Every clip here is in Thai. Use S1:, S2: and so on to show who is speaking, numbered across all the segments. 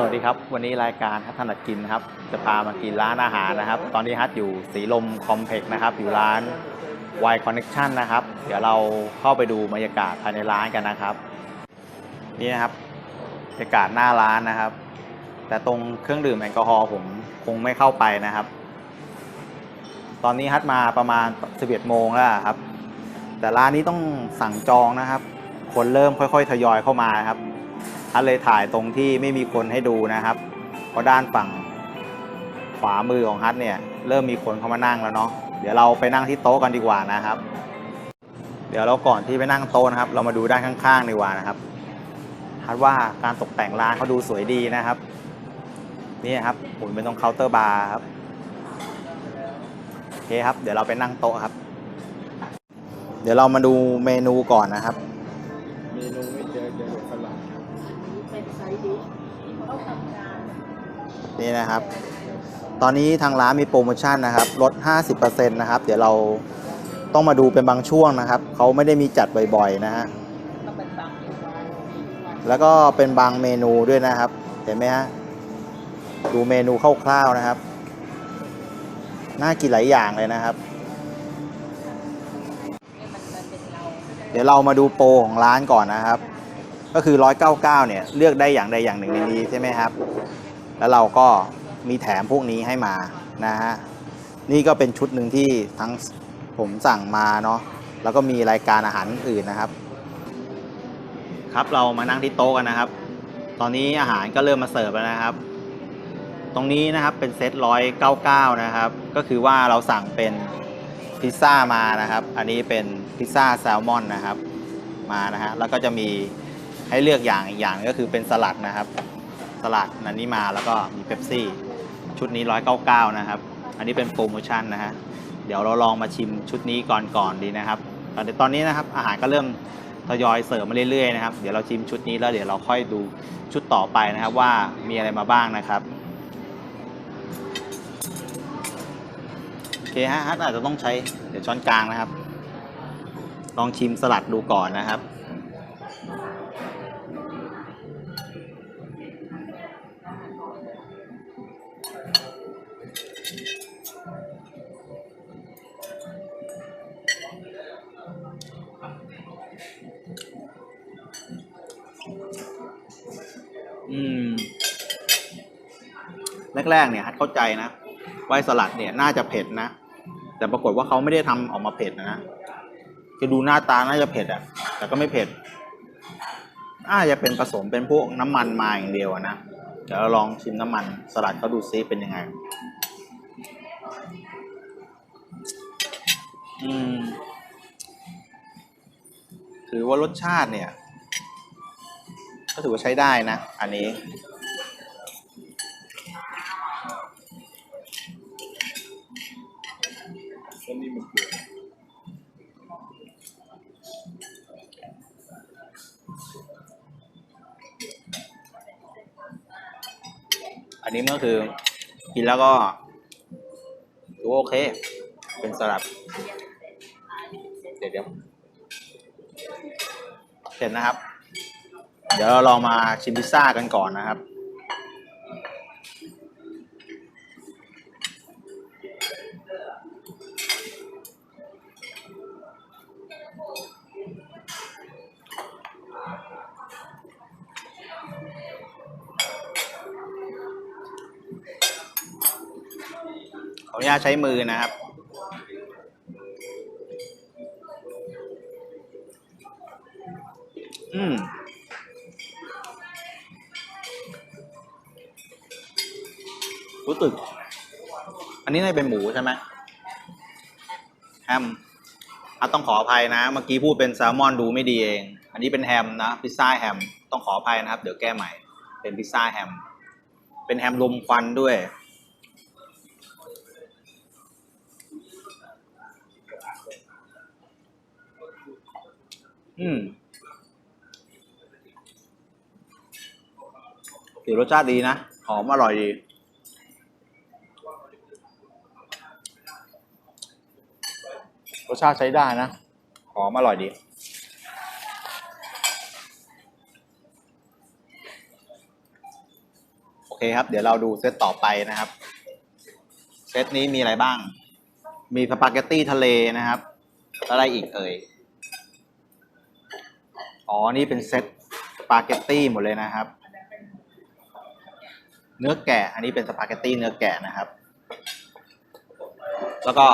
S1: สวัสดีครับ วันนี้รายการฮัทถนัดกินนะครับ จะพามากินร้านอาหารนะครับ ตอนนี้ฮัทอยู่สีลมคอมเพล็กซ์นะครับ อยู่ร้าน Y Connection นะครับ เดี๋ยวเราเข้าไปดูบรรยากาศภายในร้านกันนะครับ นี่นะครับบรรยากาศหน้าร้านนะครับ แต่ตรงเครื่องดื่มแอลกอฮอล์ผมคงไม่เข้าไปนะครับ ตอนนี้ฮัทมาประมาณ 11 โมงแล้วครับ แต่ร้านนี้ต้องสั่งจองนะครับ คนเริ่มค่อย ๆ ทยอยเข้ามาครับ ฮัทเลยถ่ายตรงที่ไม่มีคนให้ดูนะครับ เพราะด้านฝั่งขวามือของฮัทเนี่ยเริ่มมีคนเข้ามานั่งแล้วเนาะเดี๋ยวเราไปนั่งที่โต๊ะกันดีกว่านะครับ เดี๋ยวเราก่อนที่ไปนั่งโต๊ะนะครับ เรามาดูด้านข้างๆดีกว่านะครับฮัทว่าการตกแต่งร้านเขาดูสวยดีนะครับ นี่ครับหมุนเป็นตรงเคาน์เตอร์บาร์ครับโอเคครับ เดี๋ยวเราไปนั่งโต๊ะครับ เดี๋ยวเรามาดูเมนูก่อนนะครับ
S2: นี่
S3: นะ
S1: ครับ ตอนนี้ทางร้านมีโปรโมชั่นนะครับลด 50%นะครับ เดี๋ยวเราต้องมาดูเป็นบางช่วงนะครับ เขาไม่ได้มีจัดบ่อยๆนะฮะแล้วก็เป็นบางเมนูด้วยนะครับ เห็นไหมฮะดูเมนูคร่าวๆนะครับ น่ากินหลายอย่างเลยนะครับ
S3: เนี่ยมันมันเป็นเรา
S1: เดี๋ยวเรามาดูโปรของร้านก่อนนะครับ ก็คือ 199 เนี่ย เลือกได้อย่างใดอย่างหนึ่งในนี้ใช่ไหมครับ แล้วเราก็มีแถมพวกนี้ให้มานะฮะนี่ก็เป็นชุดหนึ่งที่ทั้งผมสั่งมาเนาะแล้วก็มีรายการอาหารอื่นนะครับ ครับเรามานั่งที่โต๊ะกันนะครับ ตอนนี้อาหารก็เริ่มมาเสิร์ฟแล้วนะครับ ตรงนี้นะครับเป็นเซตร้อยเก้าเก้านะครับ ก็คือว่าเราสั่งเป็นพิซซ่ามานะครับ อันนี้เป็นพิซซ่าแซลมอนนะครับมานะฮะแล้วก็จะมีให้เลือกอย่างอีกอย่างก็คือเป็นสลัดนะครับ สลัดนันนี้มาแล้วก็มีเ e ปซี่ ชุดนี้ 199 นะครับ อันนี้เป็นโปรโมชั่นนะฮะ เดี๋ยวเราลองมาชิมชุดนี้ก่อนก่อนดีนะครับตอนตอนนี้นะครับอาหารก็เริ่มทยอยเสิร์ฟมาเรื่อยๆนะครับ เดี๋ยวเราชิมชุดนี้แล้วเดี๋ยวเราค่อยดูชุดต่อไปนะครับว่ามีอะไรมาบ้างนะครับโอเคฮะฮัทอาจจะต้องใช้เดี๋ยวช้อนกลางนะครับ ลองชิมสลัดดูก่อนนะครับ ม แรกๆเนี่ยฮัทเข้าใจนะว่าไอ้สลัดเนี่ยน่าจะเผ็ดนะ แต่ปรากฏว่าเขาไม่ได้ทำออกมาเผ็ดนะคือดูหน้าตาน่าจะเผ็ดอะแต่ก็ไม่เผ็ดน่าจะเป็นผสมเป็นพวกน้ำมันมาอย่างเดียวนะเดี๋ยวลองชิมน้ำมันสลัดเขาดูซิเป็นยังไง อืมถือว่ารสชาติเนี่ย ก็ถือว่าใช้ได้นะ อันนี้
S2: อันนี้เปลือก
S1: อันนี้มันก็คือกินแล้วก็ถือว่าโอเค เป็นสลัดเดี๋ยวเดี๋ยวเสร็จนะครับ เดี๋ยวเราลองมาชิมพิซซ่ากันก่อนนะครับ ขออนุญาตใช้มือนะครับอืม อันนี้น่าเป็นหมูใช่ไหมแฮมอะต้องขออภัยนะ เมื่อกี้พูดเป็นแซลมอนดูไม่ดีเอง อันนี้เป็นแฮมนะ พิซซ่าแฮม ต้องขออภัยนะครับ เดี๋ยวแก้ใหม่ เป็นพิซซ่าแฮม เป็นแฮมลมควันด้วย อืมถือรสชาติดีนะ หอมอร่อยดี รส ชาติใช้ได้นะหอมอร่อยดี โอเคครับ เดี๋ยวเราดูเซตต่อไปนะครับ เซตนี้มีอะไรบ้าง มีสปาเกตตี้ทะเลนะครับ อะไรอีกเอ่ย อ๋อ นี่เป็นเซตสปาเกตตี้หมดเลยนะครับ เนื้อแกะ อันนี้เป็นสปาเกตตี้เนื้อแกะนะครับ แล้วก็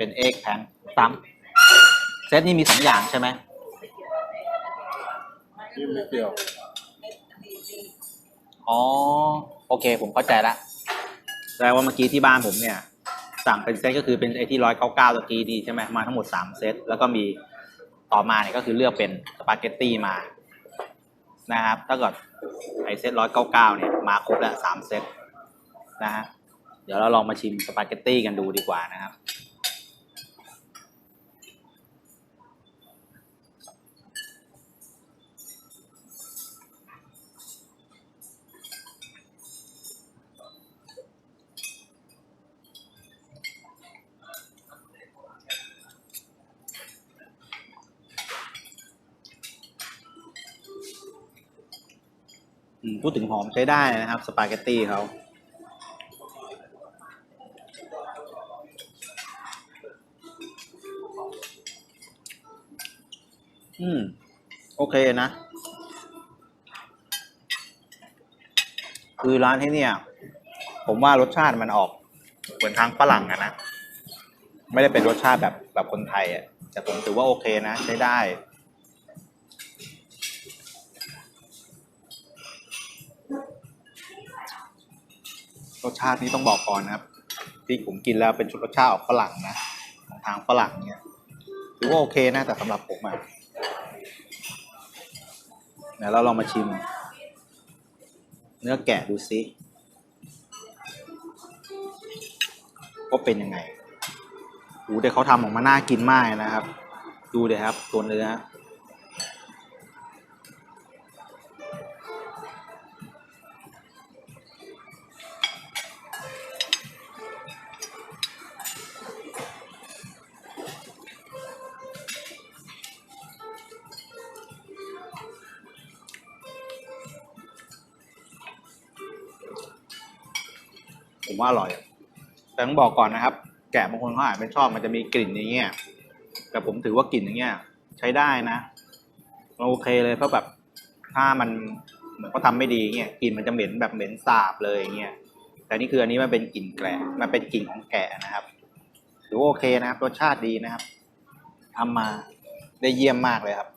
S1: เป็นเอ็กแพนซ้ำเซตนี้มีสองอย่างใช่ไหม
S2: ที่ไม่เปรี้ยว
S1: อ๋อโอเค ผมเข้าใจละแสดงว่าเมื่อกี้ที่บ้านผมเนี่ย สั่งเป็นเซตก็คือเป็นไอที่ร้อยเก้าเก้าตะกี้ดีใช่ไหมมาทั้งหมดสามเซตแล้วก็มีต่อมาเนี่ยก็คือเลือกเป็นสปาเกตตี้มานะครับ ถ้าเกิดไอเซตร้อยเก้าเก้าเนี่ยมาครบแล้วสามเซตนะฮะเดี๋ยวเราลองมาชิมสปาเกตตี้กันดูดีกว่านะครับ พูดถึงหอมใช้ได้นะครับ สปาเกตตี้เขาอืม โอเคนะ คือร้านที่เนี่ย ผมว่ารสชาติมันออก เหมือนทางฝรั่งอะนะ ไม่ได้เป็นรสชาติแบบแบบคนไทยอะแต่ผมถือว่าโอเคนะ ใช้ได้ รสชาตินี้ต้องบอกก่อนนะครับ ที่ผมกินแล้วเป็นชุดรสชาติออกฝรั่งนะของทางฝรั่งเนี่ยถือว่าโอเคนะแต่สำหรับผมอะเดี๋ยวเราลองมาชิม เนื้อแกะดูซิว่าเป็นยังไงโอ้เดี๋ยวเขาทำออกมาน่ากินมากนะครับ ดูเลยครับตัวเนื้อ ผมว่าอร่อย แต่ต้องบอกก่อนนะครับ แกะบางคนเขาอาจไม่ชอบมันจะมีกลิ่นอย่างเงี้ยแต่ผมถือว่ากลิ่นอย่างเงี้ย ใช้ได้นะมันโอเคเลยเพราะแบบถ้ามันเหมือนเขาทำไม่ดีเงี้ยกลิ่นมันจะเหม็นแบบเหม็นสาบเลยเงี้ยแต่นี่คืออันนี้มันเป็นกลิ่นแกะมันเป็นกลิ่นของแกะนะครับถือว่าโอเคนะครับรสชาติดีนะครับทำมาได้เยี่ยมมากเลยครับ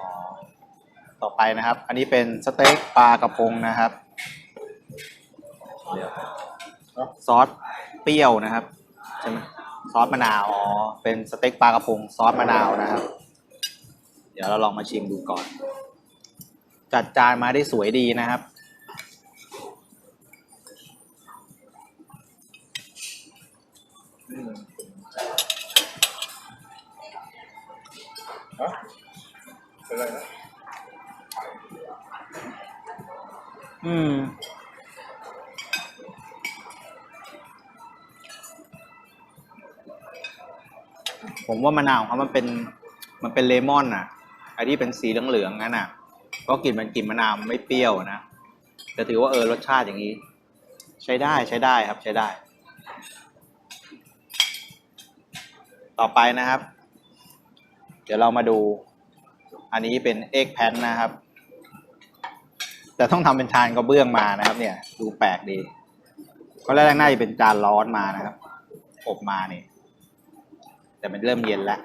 S1: อ๋อ ต่อไปนะครับ อันนี้เป็นสเต็กปลากระพงนะครับเดี๋ยวซอสเปรี้ยวนะครับใช่ไหมซอสมะนาวอ๋อเป็นสเต็กปลากระพงซอสมะนาวนะครับ เดี๋ยวเราลองมาชิมดูก่อน จัดจานมาได้สวยดีนะครับ
S2: นี่มันฮะเป็นไรนะ
S1: อืม ผมว่ามะนาวเขามันเป็น มันเป็นเลมอนอะไอ้ที่เป็นสีเหลืองๆนั่นอะ ก็กลิ่นมันกลิ่นมะนาวไม่เปรี้ยวนะแต่ถือว่าเออรสชาติอย่างนี้ ใช้ได้ใช้ได้ครับใช้ได้ ต่อไปนะครับ เดี๋ยวเรามาดู อันนี้เป็นเอ็กแพนนะครับ แต่ต้องทำเป็นชานกระเบื้องมานะครับ เนี่ย ดูแปลกดีก็แรกๆน่าจะเป็นจานร้อนมานะครับ อบมานี่ แต่มันเริ่มเย็นแล้ว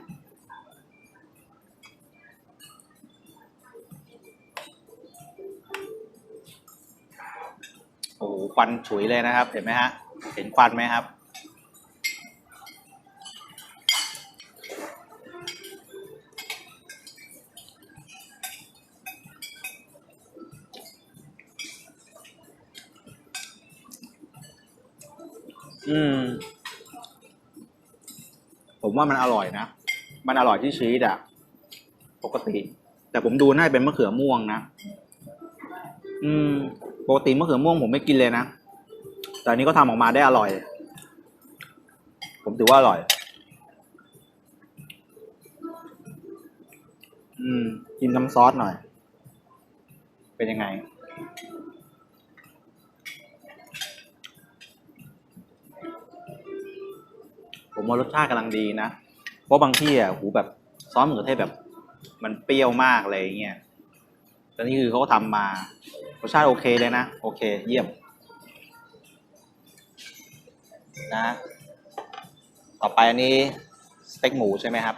S1: โอ้ควันฉุยเลยนะครับ เห็นไหมฮะ เห็นควันไหมครับ อืม ผมว่ามันอร่อยนะ มันอร่อยที่ชีสอะปกติ แต่ผมดูน่าจะเป็นมะเขือม่วงนะ อืม ปกติมะเขือม่วงผมไม่กินเลยนะ แต่อันนี้ก็ทำออกมาได้อร่อย ผมถือว่าอร่อย อืม กินน้ำซอสหน่อย เป็นยังไง ผมว่ารสชาติกำลังดีนะ เพราะบางที่อะหูแบบซอสมะเขือเทศแบบ มันเปรี้ยวมากอะไรอย่างเงี้ยแต่นี่คือเขาก็ทำมารสชาติโอเคเลยนะ โอเค เยี่ยม นะ ต่อไปอันนี้สเต็กหมูใช่ไหมครับ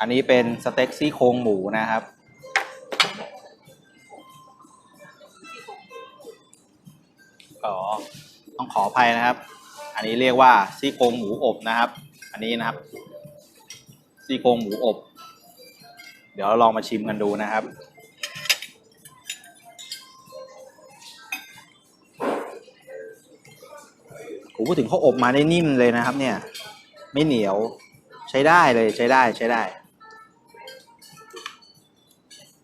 S1: อันนี้เป็นสเต็กซี่โครงหมูนะครับอ๋อ ต้องขออภัยนะครับ อันนี้เรียกว่าซี่โครงหมูอบนะครับ อันนี้นะครับซี่โครงหมูอบ เดี๋ยวเราลองมาชิมกันดูนะครับผมพูดถึงเขาอบมาได้นิ่มเลยนะครับ เนี่ย ไม่เหนียวใช้ได้เลยใช้ได้ใช้ได้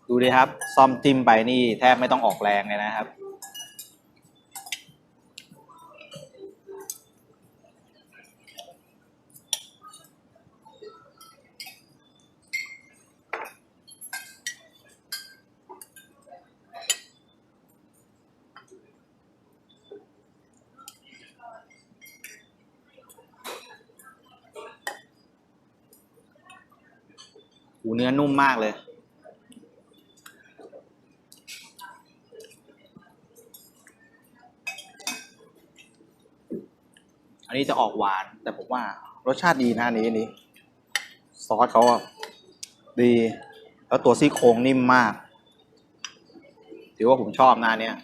S1: ดูดิครับ ซ่อมจิ้มไปนี่แทบไม่ต้องออกแรงเลยนะครับ หูเนื้อนุ่มมากเลย อันนี้จะออกหวาน แต่ผมว่ารสชาติดีนะอันนี้นี้ ซอสเขาดี แล้วตัวซี่โครงนิ่มมาก ถือว่าผมชอบน้าเนี้ย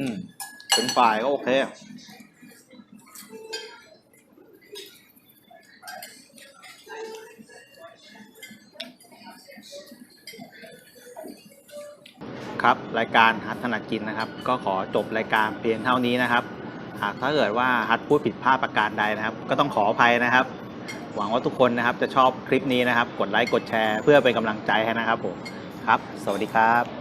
S1: อืม เป็นฝ่ายก็โอเค ครับ รายการฮัทธนกินนะครับ ก็ขอจบรายการเพียงเท่านี้นะครับ หากถ้าเกิดว่าฮัทพูดผิดพลาดประการใดนะครับ ก็ต้องขออภัยนะครับ หวังว่าทุกคนนะครับจะชอบคลิปนี้นะครับ กดไลค์กดแชร์ เพื่อเป็นกำลังใจให้นะครับผม ครับ สวัสดีครับ